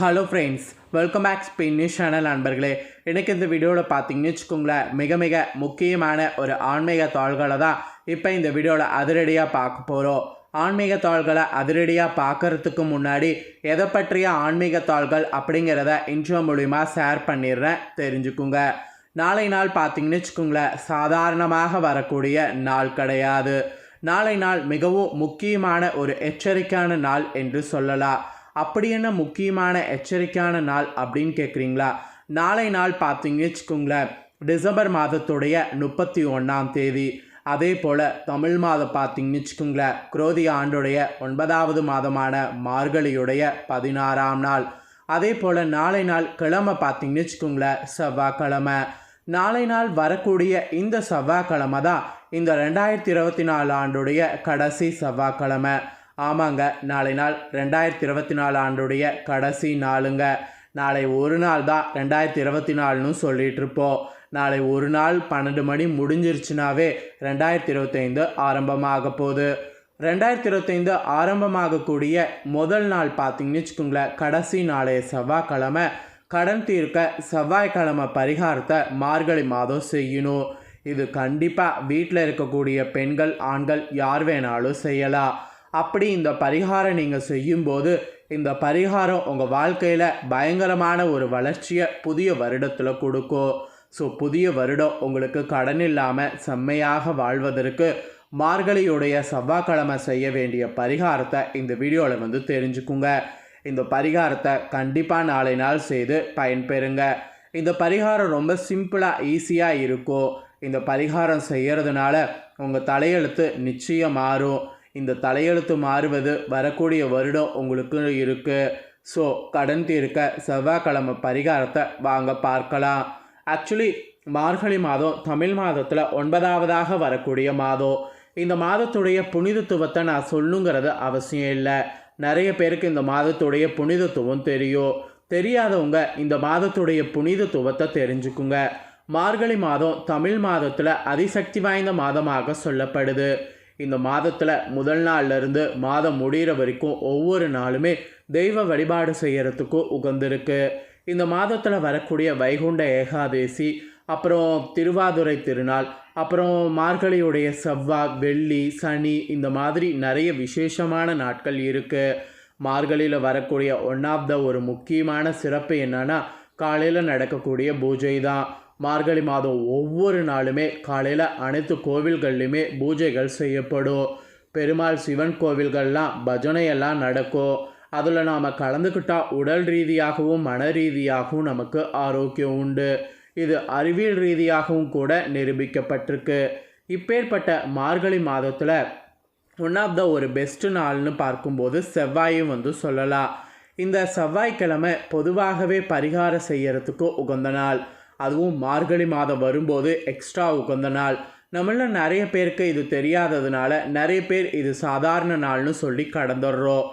Hello friends welcome back Spain news channel நண்பர்களே. எனக்கு இந்த வீடியோவில் பார்த்தீங்கன்னு வச்சுக்கோங்களேன் மிக மிக முக்கியமான ஒரு ஆன்மீக தாள்களை தான் இப்போ இந்த வீடியோவில் அதிரடியாக பார்க்க போகிறோம் ஆன்மீக தாள்களை அதிரடியாக பார்க்கறதுக்கு முன்னாடி எதை பற்றிய ஆன்மீக தாள்கள் அப்படிங்கிறத இன்ட்ரோ மூலிமா ஷேர் பண்ணிடுறேன். தெரிஞ்சுக்குங்க. நாளை நாள் பார்த்தீங்கன்னு வச்சுக்கோங்களேன் சாதாரணமாக வரக்கூடிய நாள் கிடையாது. நாளை நாள் மிகவும் முக்கியமான ஒரு எச்சரிக்கையான நாள் என்று சொல்லலாம். அப்படி என்ன முக்கியமான எச்சரிக்கையான நாள் அப்படின்னு கேட்குறீங்களா நாளை நாள் பார்த்தீங்க வச்சுக்கோங்களேன். டிசம்பர் மாதத்துடைய முப்பத்தி ஒன்றாம் தேதி. அதே போல் தமிழ் மாதம் பார்த்தீங்கன்னு வச்சுக்கோங்களேன். குரோதி ஆண்டுடைய ஒன்பதாவது மாதமான மார்கழியுடைய பதினாறாம் நாள். அதே போல் நாளை நாள் கிழமை பார்த்தீங்கன்னு வச்சுக்கோங்களேன். செவ்வாய்க்கிழமை. நாளை நாள் வரக்கூடிய இந்த செவ்வாய்க்கிழமை தான் இந்த ரெண்டாயிரத்தி இருபத்தி நாலு ஆண்டுடைய கடைசி செவ்வாய்க்கிழமை. ஆமாங்க. நாளை நாள் ரெண்டாயிரத்தி இருபத்தி நாலு ஆண்டுடைய கடைசி நாளுங்க. நாளை ஒரு நாள் தான் ரெண்டாயிரத்தி இருபத்தி நாலுன்னு சொல்லிட்டு இருப்போம் நாளை ஒரு நாள் பன்னெண்டு மணி முடிஞ்சிருச்சுனாவே ரெண்டாயிரத்தி இருபத்தைந்து ஆரம்பமாக போகுது. ரெண்டாயிரத்தி இருபத்தைந்து ஆரம்பமாகக்கூடிய முதல் நாள் பார்த்தீங்கன்னு வச்சுக்கோங்களேன். கடைசி நாளைய செவ்வாய்க்கிழமை. கடன் தீர்க்க செவ்வாய்க்கிழமை பரிகாரத்தை மார்கழி மாதம் செய்யணும். இது கண்டிப்பாக வீட்டில் இருக்கக்கூடிய பெண்கள் ஆண்கள் யார் வேணாலும் செய்யலாம். அப்படி இந்த பரிகாரம் நீங்கள் செய்யும்போது இந்த பரிகாரம் உங்கள் வாழ்க்கையில் பயங்கரமான ஒரு வளர்ச்சியை புதிய வருடத்தில் கொடுக்கும். ஸோ புதிய வருடம் உங்களுக்கு கடன் இல்லாமல் செம்மையாக வாழ்வதற்கு மார்கழியுடைய செவ்வாய்க்கிழமை செய்ய வேண்டிய பரிகாரத்தை இந்த வீடியோவில் வந்து தெரிஞ்சுக்குங்க. இந்த பரிகாரத்தை கண்டிப்பாக நாளை நாள் செய்து பயன்பெறுங்க. இந்த பரிகாரம் ரொம்ப சிம்பிளாக ஈஸியாக இருக்கும். இந்த பரிகாரம் செய்கிறதுனால உங்கள் தலையெழுத்து நிச்சயம் மாறும். இந்த தலையெழுத்து மாறுவது வரக்கூடிய வருடம் உங்களுக்கு இருக்குது ஸோ கடன் தீர்க்க செவ்வாய்க்கிழமை பரிகாரத்தை வாங்க பார்க்கலாம். ஆக்சுவலி மார்கழி மாதம் தமிழ் மாதத்தில் ஒன்பதாவதாக வரக்கூடிய மாதம். இந்த மாதத்துடைய புனிதத்துவத்தை நான் சொல்லுங்கிறது அவசியம் இல்லை. நிறைய பேருக்கு இந்த மாதத்துடைய புனிதத்துவம் தெரியும். தெரியாதவங்க இந்த மாதத்துடைய புனிதத்துவத்தை தெரிஞ்சுக்குங்க. மார்கழி மாதம் தமிழ் மாதத்தில் அதிசக்தி வாய்ந்த மாதமாக சொல்லப்படுது. இந்த மாதத்தில் முதல் நாள்லேருந்து மாதம் முடிகிற வரைக்கும் ஒவ்வொரு நாளுமே தெய்வ வழிபாடு செய்கிறதுக்கும் உகந்திருக்கு. இந்த மாதத்தில் வரக்கூடிய வைகுண்ட ஏகாதேசி அப்புறம் திருவாதுரை திருநாள் அப்புறம் மார்கழியுடைய செவ்வாய் வெள்ளி சனி இந்த மாதிரி நிறைய விசேஷமான நாட்கள் இருக்குது மார்கழியில் வரக்கூடிய ஒன் ஆஃப் த ஒரு முக்கியமான சிறப்பு என்னன்னா காலையில் நடக்கக்கூடிய பூஜை தான். மார்கழி மாதம் ஒவ்வொரு நாளுமே காலையில் அனைத்து கோவில்கள்லையுமே பூஜைகள் செய்யப்படும். பெருமாள் சிவன் கோவில்கள்லாம் பஜனையெல்லாம் நடக்கும். அதில் நாம் கலந்துக்கிட்டால் உடல் ரீதியாகவும் மன ரீதியாகவும் நமக்கு ஆரோக்கியம் உண்டு. இது அறிவியல் ரீதியாகவும் கூட நிரூபிக்கப்பட்டிருக்கு. இப்பேற்பட்ட மார்கழி மாதத்தில் ஒன் ஆஃப் த ஒரு பெஸ்ட்டு நாள்னு பார்க்கும்போது செவ்வாயும் வந்து சொல்லலாம். இந்த செவ்வாய்க்கிழமை பொதுவாகவே பரிகாரம் செய்யறதுக்கு உகந்த நாள். அதுவும் மார்கழி மாதம் வரும்போது எக்ஸ்ட்ரா உகந்த நாள். நம்மள நிறைய பேருக்கு இது தெரியாததுனால நிறைய பேர் இது சாதாரண நாள்னு சொல்லி கடந்துடுறோம்.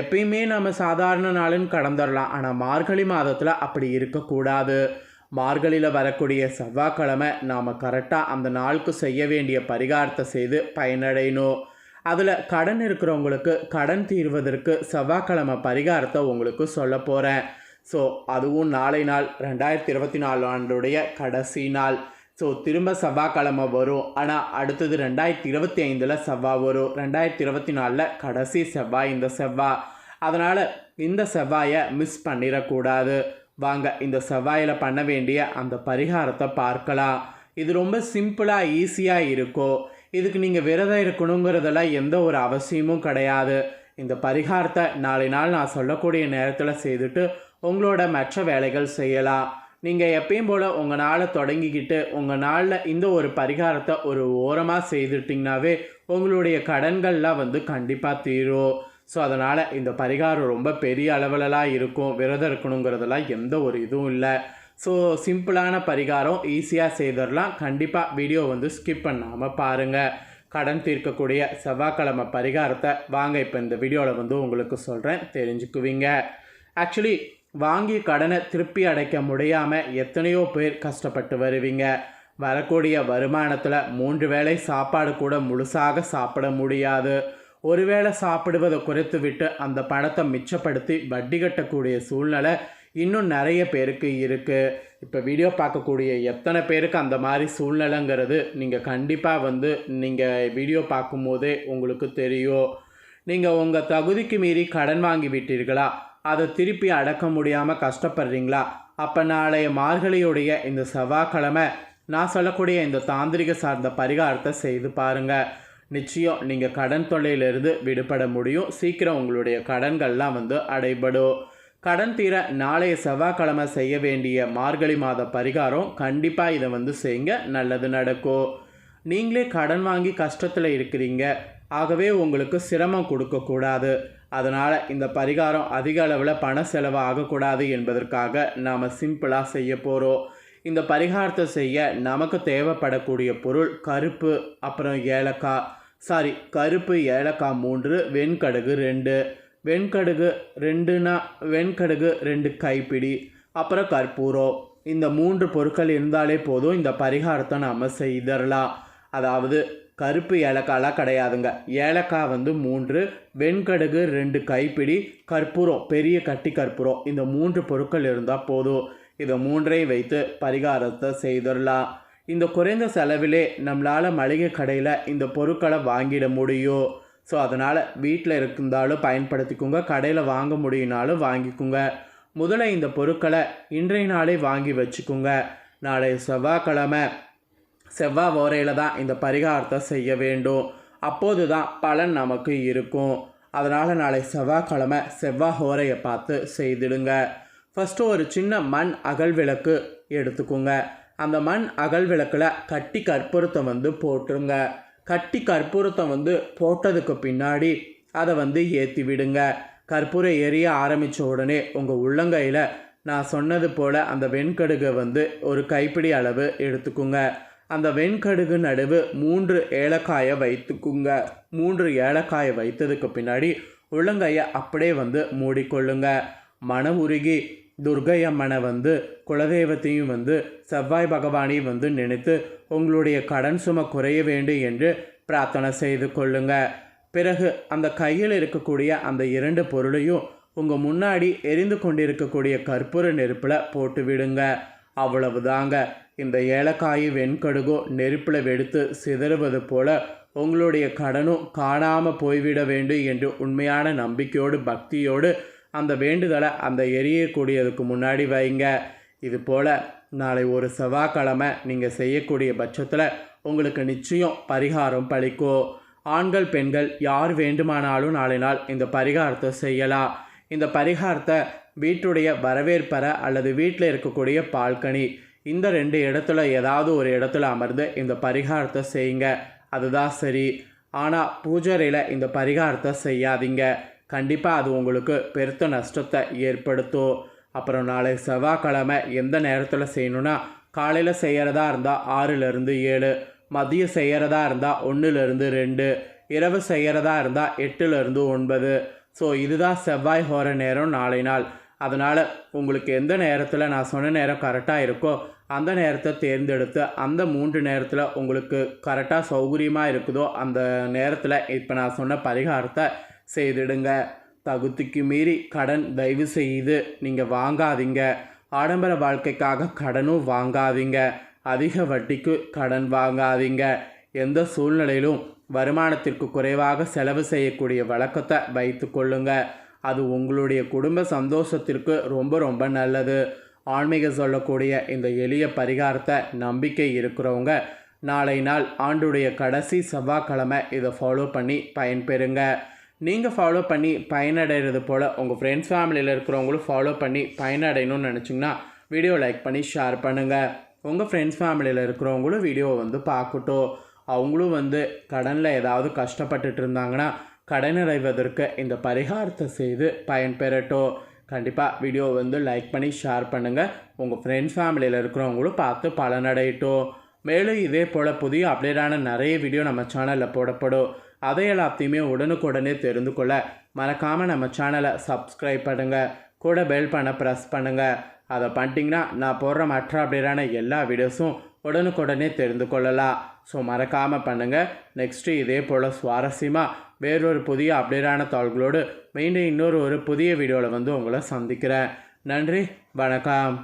எப்பயுமே நம்ம சாதாரண நாளுன்னு கடந்துடலாம். ஆனால் மார்கழி மாதத்தில் அப்படி இருக்கக்கூடாது. மார்கழியில் வரக்கூடிய செவ்வாய்க்கிழமை நாம் கரெக்டாக அந்த நாளுக்கு செய்ய வேண்டிய பரிகாரத்தை செய்து பயனடையணும். அதில் கடன் இருக்கிறவங்களுக்கு கடன் தீர்வதற்கு செவ்வாய்க்கிழமை பரிகாரத்தை உங்களுக்கு சொல்ல போகிறேன் ஸோ அதுவும் நாளை நாள் ரெண்டாயிரத்தி இருபத்தி நாலு ஆண்டுடைய கடைசி நாள். ஸோ திரும்ப செவ்வாய்க்கிழமை வரும். ஆனால் அடுத்தது ரெண்டாயிரத்தி இருபத்தி ஐந்தில் செவ்வாய் வரும். ரெண்டாயிரத்தி இருபத்தி நாலில் கடைசி செவ்வாய் இந்த செவ்வாய். அதனால் இந்த செவ்வாயை மிஸ் பண்ணிடக்கூடாது. வாங்க இந்த செவ்வாயில் பண்ண வேண்டிய அந்த பரிகாரத்தை பார்க்கலாம். இது ரொம்ப சிம்பிளாக ஈஸியாக இருக்கும் இதுக்கு நீங்கள் விரதம் இருக்கணுங்கிறதெல்லாம் எந்த ஒரு அவசியமும் கிடையாது. இந்த பரிகாரத்தை நாளை நாள் நான் சொல்லக்கூடிய நேரத்தில் செய்துட்டு உங்களோட மற்ற வேலைகள் செய்யலாம். நீங்கள் எப்பயும் போல் உங்கள் நாளை தொடங்கிக்கிட்டு உங்கள் நாளில் இந்த ஒரு பரிகாரத்தை ஒரு ஓரமாக செய்துட்டிங்கனாவே உங்களுடைய கடன்கள்லாம் வந்து கண்டிப்பாக தீரும். ஸோ அதனால் இந்த பரிகாரம் ரொம்ப பெரிய அளவிலலாம் இருக்கும். விரதம் இருக்கணுங்கிறதெல்லாம் எந்த ஒரு இதுவும் இல்லை. ஸோ சிம்பிளான பரிகாரம் ஈஸியாக செய்திடலாம். கண்டிப்பாக வீடியோ வந்து ஸ்கிப் பண்ணாமல் பாருங்கள் கடன் தீர்க்கக்கூடிய செவ்வாய்க்கிழமை பரிகாரத்தை வாங்க இப்போ இந்த வீடியோவில் வந்து உங்களுக்கு சொல்கிறேன் தெரிஞ்சுக்குவீங்க. ஆக்சுவலி வாங்கி கடனை திருப்பி அடைக்க முடியாமல் எத்தனையோ பேர் கஷ்டப்பட்டு வருவீங்க. வரக்கூடிய வருமானத்தில் மூன்று வேளை சாப்பாடு கூட முழுசாக சாப்பிட முடியாது. ஒருவேளை சாப்பிடுவதை குறைத்து விட்டு அந்த பணத்தை மிச்சப்படுத்தி வட்டி கட்டக்கூடிய சூழ்நிலை இன்னும் நிறைய பேருக்கு இருக்குது இப்போ வீடியோ பார்க்கக்கூடிய எத்தனை பேருக்கு அந்த மாதிரி சூழ்நிலைங்கிறது நீங்கள் கண்டிப்பாக வந்து நீங்கள் வீடியோ பார்க்கும்போதே உங்களுக்கு தெரியும். நீங்கள் உங்கள் தகுதிக்கு மீறி கடன் வாங்கி விட்டீர்களா? அதை திருப்பி அடக்க முடியாமல் கஷ்டப்படுறீங்களா? அப்போ நாளைய மார்கழியுடைய இந்த செவ்வாய்க்கிழமை நான் சொல்லக்கூடிய இந்த தாந்திரிக சார்ந்த பரிகாரத்தை செய்து பாருங்கள் நிச்சயம் நீங்கள் கடன் தொல்லையிலிருந்து விடுபட முடியும். சீக்கிரம் உங்களுடைய கடன்கள்லாம் வந்து அடைபடும். கடன் தீர நாளைய செவ்வாய்க்கிழமை செய்ய வேண்டிய மார்கழி மாத பரிகாரம் கண்டிப்பாக இதை வந்து செய்யுங்க. நல்லது நடக்கும். நீங்களே கடன் வாங்கி கஷ்டத்தில் இருக்கிறீங்க. ஆகவே உங்களுக்கு சிரமம் கொடுக்கக்கூடாது. அதனால் இந்த பரிகாரம் அதிக அளவில் பண செலவு ஆகக்கூடாது என்பதற்காக நாம் சிம்பிளாக செய்ய போகிறோம் இந்த பரிகாரத்தை செய்ய நமக்கு தேவைப்படக்கூடிய பொருள் கருப்பு அப்புறம் ஏலக்காய். சாரி கருப்பு ஏலக்காய் மூன்று வெண்கடுகு ரெண்டு. வெண்கடுகு ரெண்டுனா வெண்கடுகு ரெண்டு கைப்பிடி அப்புறம் கற்பூரம். இந்த மூன்று பொருட்கள் இருந்தாலே போதும் இந்த பரிகாரத்தை நாம் செய்திடலாம் அதாவது கருப்பு ஏலக்காயெலாம் கிடையாதுங்க. ஏலக்காய் வந்து மூன்று வெண்கடுகு ரெண்டு கைப்பிடி கற்பூரம் பெரிய கட்டி கற்பூரம். இந்த மூன்று பொருட்கள் இருந்தால் போதும். இதை மூன்றையும் வைத்து பரிகாரத்தை செய்திடலாம். இந்த குறைந்த செலவிலே நம்மளால் மளிகை கடையில் இந்த பொருட்களை வாங்கிட முடியும். ஸோ அதனால் வீட்டில் இருந்தாலும் பயன்படுத்திக்கோங்க. கடையில் வாங்க முடியினாலும் வாங்கிக்கோங்க. முதல்ல இந்த பொருட்களை இன்றைய நாளே வாங்கி வச்சுக்கோங்க. நாளை செவ்வாய்க்கிழமை செவ்வாய் ஓரையில் தான் இந்த பரிகாரத்தை செய்ய வேண்டும். அப்போது தான் பலன் நமக்கு இருக்கும். அதனால் நாளை செவ்வாய்க்கிழமை செவ்வாய் ஹோரையை பார்த்து செய்திடுங்க. ஃபஸ்ட்டு ஒரு சின்ன மண் அகல் விளக்கு எடுத்துக்கோங்க. அந்த மண் அகல் விளக்கில் கட்டி கற்பூரத்தை வந்து போட்டுருங்க. கட்டி கற்பூரத்தை வந்து போட்டதுக்கு பின்னாடி அதை வந்து ஏற்றி விடுங்க. கற்பூரம் எரிய ஆரம்பித்த உடனே உங்கள் உள்ளங்கையில் நான் சொன்னது போல் அந்த வெண்கடுகை வந்து ஒரு கைப்பிடி அளவு எடுத்துக்குங்க. அந்த வெண்கடுகு நடுவு மூன்று ஏலக்காயை வைத்துக்குங்க. மூன்று ஏலக்காயை வைத்ததுக்கு பின்னாடி உள்ளங்கையை அப்படியே வந்து மூடிக்கொள்ளுங்க. மன உருகி துர்கை அம்மனை வந்து குலதெய்வத்தையும் வந்து செவ்வாய் பகவானையும் வந்து நினைத்து உங்களுடைய கடன் சும குறைய வேண்டும் என்று பிரார்த்தனை செய்து கொள்ளுங்க. பிறகு அந்த கையில் இருக்கக்கூடிய அந்த இரண்டு பொருளையும் உங்கள் முன்னாடி எரிந்து கொண்டிருக்கக்கூடிய கற்பூர நெருப்பில் போட்டு விடுங்க. அவ்வளவுதாங்க. இந்த ஏலக்காய் வெண்கடுகோ நெருப்பில் வெடித்து சிதறுவது போல உங்களுடைய கடனும் காணாமல் போய்விட வேண்டும் என்று உண்மையான நம்பிக்கையோடு பக்தியோடு அந்த வேண்டுதலை அந்த எரியக்கூடியதுக்கு முன்னாடி வைங்க. இது போல் நாளை ஒரு செவ்வாய்க்கிழமை நீங்கள் செய்யக்கூடிய பட்சத்தில் உங்களுக்கு நிச்சயம் பரிகாரம் பழிக்கும் ஆண்கள் பெண்கள் யார் வேண்டுமானாலும் நாளை நாள் இந்த பரிகாரத்தை செய்யலாம். இந்த பரிகாரத்தை வீட்டுடைய வரவேற்பற அல்லது வீட்டில் இருக்கக்கூடிய பால்கனி இந்த ரெண்டு இடத்துல ஏதாவது ஒரு இடத்துல அமர்ந்து இந்த பரிகாரத்தை செய்யுங்க. அதுதான் சரி. ஆனால் பூஜரையில் இந்த பரிகாரத்தை செய்யாதீங்க. கண்டிப்பாக அது உங்களுக்கு பெருத்த நஷ்டத்தை ஏற்படுத்தும். அப்புறம் நாளை செவ்வாய்க்கிழமை எந்த நேரத்தில் செய்யணுன்னா காலையில் செய்கிறதா இருந்தால் ஆறுலேருந்து ஏழு மதியம் செய்கிறதா இருந்தால் ஒன்றுலேருந்து ரெண்டு இரவு செய்கிறதா இருந்தால் எட்டுலேருந்து ஒன்பது. ஸோ இதுதான் செவ்வாய் ஹோர நேரம் நாளை நாள். அதனால் உங்களுக்கு எந்த நேரத்தில் நான் சொன்ன நேரம் கரெக்டாக இருக்கோ அந்த நேரத்தை தேர்ந்தெடுத்து அந்த மூன்று நேரத்தில் உங்களுக்கு கரெக்டாக சௌகரியமாக இருக்குதோ அந்த நேரத்தில் இப்போ நான் சொன்ன பரிகாரத்தை செய்திடுங்க. தகுதிக்கு மீறி கடன் தயவு செய்து நீங்கள் வாங்காதீங்க. ஆடம்பர வாழ்க்கைக்காக கடனும் வாங்காதீங்க. அதிக வட்டிக்கு கடன் வாங்காதீங்க. எந்த சூழ்நிலையிலும் வருமானத்திற்கு குறைவாக செலவு செய்யக்கூடிய வழக்கத்தை வைத்து கொள்ளுங்கள் அது உங்களுடைய குடும்ப சந்தோஷத்திற்கு ரொம்ப ரொம்ப நல்லது. ஆன்மீக சொல்லக்கூடிய இந்த எளிய பரிகாரத்தை நம்பிக்கை இருக்கிறவங்க நாளை நாள் ஆண்டுடைய கடைசி செவ்வாய்க்கிழமை இதை ஃபாலோ பண்ணி பயன்பெறுங்க. நீங்கள் ஃபாலோ பண்ணி பயனடைகிறது போல் உங்கள் ஃப்ரெண்ட்ஸ் ஃபேமிலியில் இருக்கிறவங்களும் ஃபாலோ பண்ணி பயனடையணும்னு நினச்சிங்கன்னா வீடியோ லைக் பண்ணி ஷேர் பண்ணுங்கள் உங்கள் ஃப்ரெண்ட்ஸ் ஃபேமிலியில் இருக்கிறவங்களும் வீடியோவை வந்து பார்க்கட்டும். அவங்களும் வந்து கடனில் ஏதாவது கஷ்டப்பட்டுட்டு இருந்தாங்கன்னா கடனடைவதற்கு இந்த பரிகாரத்தை செய்து பயன்பெறட்டும். கண்டிப்பாக வீடியோ வந்து லைக் பண்ணி ஷேர் பண்ணுங்கள் உங்கள் ஃப்ரெண்ட்ஸ் ஃபேமிலியில் இருக்கிறவங்களும் பார்த்து பலனடையட்டும். மேலும் இதே போல் புதிய அப்டேட்டான நிறைய வீடியோ நம்ம சேனலில் போடப்படும். அதை எல்லாத்தையுமே உடனுக்குடனே தெரிந்து கொள்ள மறக்காமல் நம்ம சேனலை சப்ஸ்கிரைப் பண்ணுங்கள் கூட பெல் பண்ண ப்ரெஸ் பண்ணுங்கள் அதை பண்ணிட்டீங்கன்னா நான் போடுற மற்ற அப்டேட்டான எல்லா வீடியோஸும் உடனுக்குடனே தெரிந்து கொள்ளலாம். ஸோ மறக்காமல் பண்ணுங்கள் நெக்ஸ்ட்டு இதே போல் சுவாரஸ்யமாக வேறொரு புதிய அப்டேட்டான தாள்களோடு மீண்டும் இன்னொரு ஒரு புதிய வீடியோவில் வந்து உங்களை சந்திக்கிறேன். நன்றி வணக்கம்.